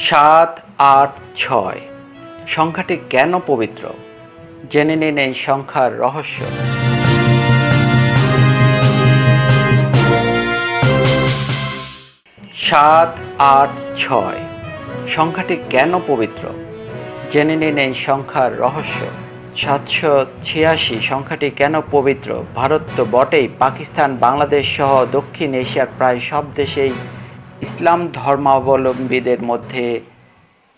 সাত আট ছয়। সংখ্যাটি কেন পবিত্র? জেনে নিন এই সংখ্যার রহস্য। সাত আট ছয়। সংখ্যাটি কেন পবিত্র? জেনে নিন এই সংখ্যার রহস্য। সাতশো ছিয়াশি। সংখ্যাটি কেন পবিত্র? ভারত তো বটেই, পাকিস্তান, বাংলাদেশ সহ দক্ষিণ এশিয়ার প্রায় সব দেশেই ইসলাম ধর্মাবলম্বীদের মধ্যে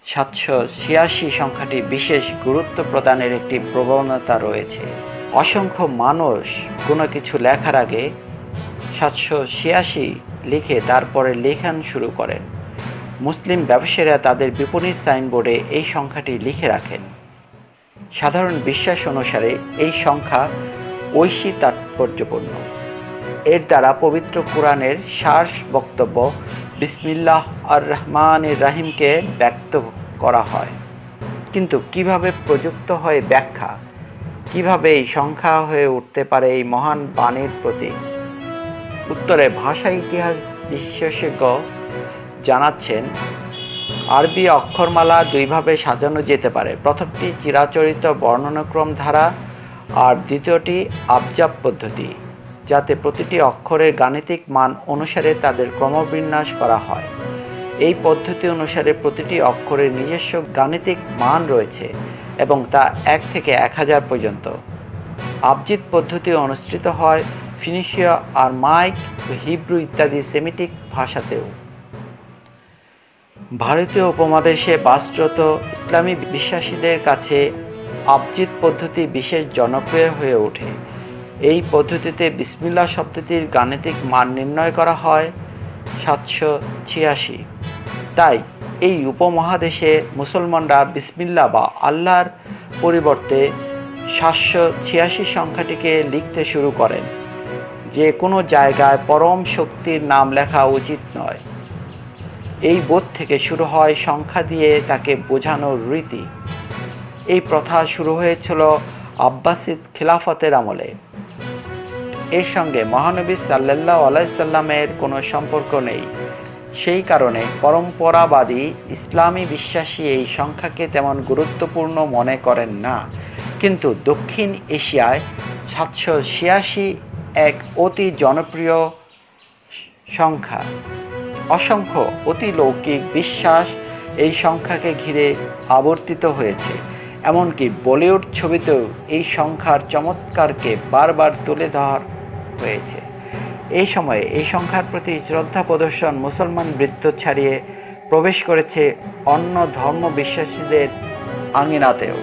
সাতশো ছিয়াশি সংখ্যাটি বিশেষ গুরুত্ব প্রদানের একটি প্রবণতা রয়েছে। অসংখ্য মানুষ কোনো কিছু লেখার আগে সাতশো ছিয়াশি লিখে তারপরে লেখান শুরু করেন। মুসলিম ব্যবসায়ীরা তাদের বিপণী সাইনবোর্ডে এই সংখ্যাটি লিখে রাখেন। সাধারণ বিশ্বাস অনুসারে এই সংখ্যা ঐশী তাৎপর্যপূর্ণ। এর দ্বারা পবিত্র কোরআনের সার বক্তব্য বিসমিল্লাহ আর রহমান রাহিমকে ব্যক্ত করা হয়। কিন্তু কীভাবে প্রযুক্ত হয় ব্যাখ্যা, কীভাবে এই সংখ্যা হয়ে উঠতে পারে এই মহান বাণীর প্রতীক উত্তরে ভাষা ইতিহাস বিশেষজ্ঞ জানাচ্ছেন, আরবি অক্ষরমালা দুইভাবে সাজানো যেতে পারে। প্রথমটি চিরাচরিত বর্ণনাক্রম ধারা আর দ্বিতীয়টি আবজাব পদ্ধতি। যাতে প্রতিটি অক্ষরের গাণিতিক মান অনুসারে তাদের ক্রমবিন্যাস করা হয়। এই পদ্ধতি অনুসারে প্রতিটি অক্ষরের নিজস্ব গাণিতিক মান রয়েছে এবং তা এক থেকে এক হাজার পর্যন্ত। আবজিত পদ্ধতি অনুসৃত হয় ফিনিশিয়া আর মাইক হিব্রু ইত্যাদি সেমিটিক ভাষাতেও। ভারতীয় উপমহাদেশে বাসরত ইসলামী বিশ্বাসীদের কাছে আবজিত পদ্ধতি বিশেষ জনপ্রিয় হয়ে ওঠে। এই পদ্ধতিতে বিসমিল্লা শব্দটির গাণিতিক মান নির্ণয় করা হয় সাতশো ছিয়াশি। তাই এই উপমহাদেশে মুসলমানরা বিসমিল্লা বা আল্লাহর পরিবর্তে সাতশো ছিয়াশি সংখ্যাটিকে লিখতে শুরু করেন। যে কোনো জায়গায় পরম শক্তির নাম লেখা উচিত নয়। এই বোধ থেকে শুরু হয় সংখ্যা দিয়ে তাকে বোঝানোর রীতি। এই প্রথা শুরু হয়েছিল আব্বাসিদ খিলাফতের আমলে। এর সঙ্গে মহানবী সাল্লাহ আলাইসাল্লামের কোনো সম্পর্ক নেই। সেই কারণে পরম্পরাবাদী ইসলামী বিশ্বাসী এই সংখ্যাকে তেমন গুরুত্বপূর্ণ মনে করেন না। কিন্তু দক্ষিণ এশিয়ায় সাতশো ছিয়াশি এক অতি জনপ্রিয় সংখ্যা। অসংখ্য অতিলৌকিক বিশ্বাস এই সংখ্যাকে ঘিরে আবর্তিত হয়েছে। এমনকি বলিউড ছবিতেও এই সংখ্যার চমৎকারকে বারবার তুলে ধরা হয়েছে। এই সময়ে এই সংখ্যার প্রতি শ্রদ্ধা প্রদর্শন মুসলমান বৃত্ত ছাড়িয়ে প্রবেশ করেছে অন্য ধর্ম বিশ্বাসীদের আঙিনাতেও।